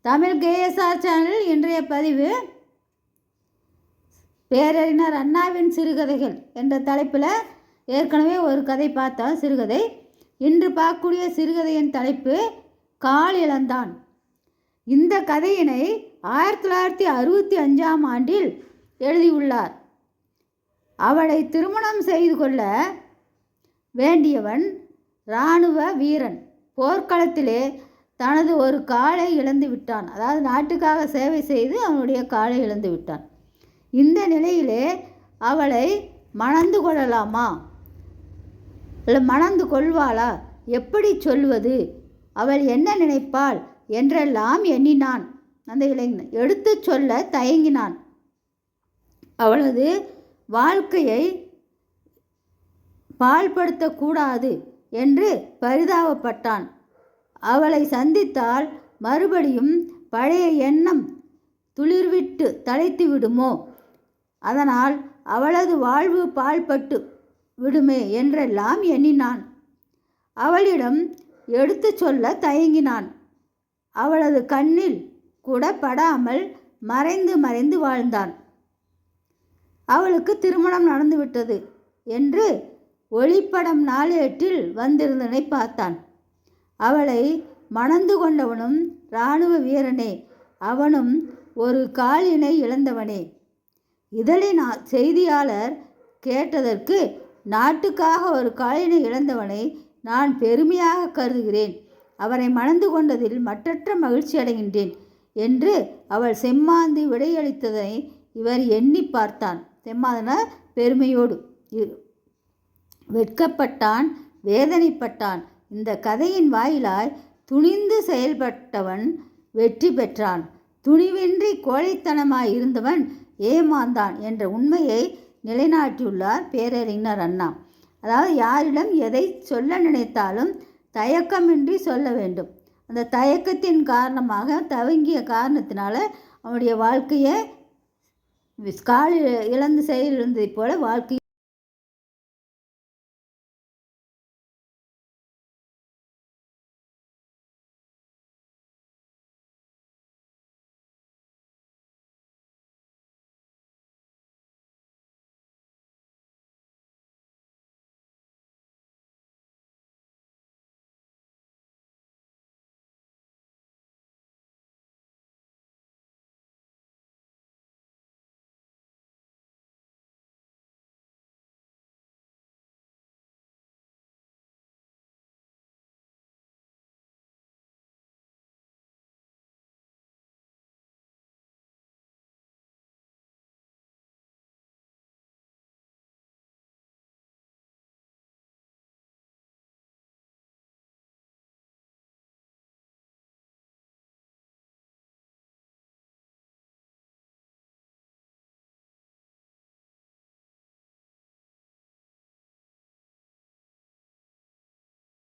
Tamil KSR channel இன்றைய பதிவு பேரறிஞர் அண்ணாவின் சிறுகதைகள் என்ற தலைப்பில் ஏற்கனவே ஒரு கதை பார்த்தோம் சிறுகதை. இன்று பார்க்கக்கூடிய சிறுகதையின் தலைப்பு கால் இழந்தான். இந்த கதையினை ஆயிரத்தி தொள்ளாயிரத்தி அறுபத்தி அஞ்சாம் ஆண்டில் எழுதியுள்ளார். அவளை திருமணம் செய்து கொள்ள வேண்டியவன் இராணுவ வீரன். போர்க்களத்திலே தனது ஒரு காலை இழந்து விட்டான். அதாவது நாட்டுக்காக சேவை செய்து அவனுடைய காலை இழந்து விட்டான். இந்த நிலையிலே அவளை மணந்து கொள்ளலாமா? இல்லை மணந்து கொள்வாளா? எப்படி சொல்வது? அவள் என்ன நினைப்பாள் என்றெல்லாம் எண்ணினான். அந்த இளைஞன் எடுத்துச் சொல்ல தயங்கினான். அவளது வாழ்க்கையை பாழ்படுத்தக்கூடாது என்று பரிதாபப்பட்டான். அவளை சந்தித்தால் மறுபடியும் பழைய எண்ணம் துளிர்விட்டு தலைத்து விடுமோ? அதனால் அவளது வாழ்வு பாழ்பட்டு விடுமே என்றெல்லாம் எண்ணினான். அவளிடம் எடுத்துச் சொல்ல தயங்கினான். அவளது கண்ணில் கூட படாமல் மறைந்து மறைந்து வாழ்ந்தான். அவளுக்கு திருமணம் நடந்துவிட்டது என்று ஒளிப்படம் நாளேட்டில் வந்திருந்தனை பார்த்தான். அவளை மணந்து கொண்டவனும் இராணுவ வீரனே அவனும் ஒரு காலினை இழந்தவனே. இதழின் செய்தியாளர் கேட்டதற்கு நாட்டுக்காக ஒரு காலினை இழந்தவனை நான் பெருமையாக கருதுகிறேன். அவரை மணந்து கொண்டதில் மற்றற்ற மகிழ்ச்சி அடைகின்றேன் என்று அவள் செம்மாந்து விடையளித்ததை இவர் எண்ணி பார்த்தான். செம்மாதன பெருமையோடு வெட்கப்பட்டான் வேதனைப்பட்டான். இந்த கதையின் வாயிலாய் துணிந்து செயல்பட்டவன் வெற்றி பெற்றான். துணிவின்றி கோழைத்தனமாய் இருந்தவன் ஏமாந்தான் என்ற உண்மையை நிலைநாட்டியுள்ளார் பேரறிஞர் அண்ணா. அதாவது யாரிடம் எதை சொல்ல நினைத்தாலும் தயக்கமின்றி சொல்ல வேண்டும். அந்த தயக்கத்தின் காரணமாக தவங்கிய காரணத்தினால அவனுடைய வாழ்க்கையை கால் இழந்து செயலிழந்ததைப் போல வாழ்க்கை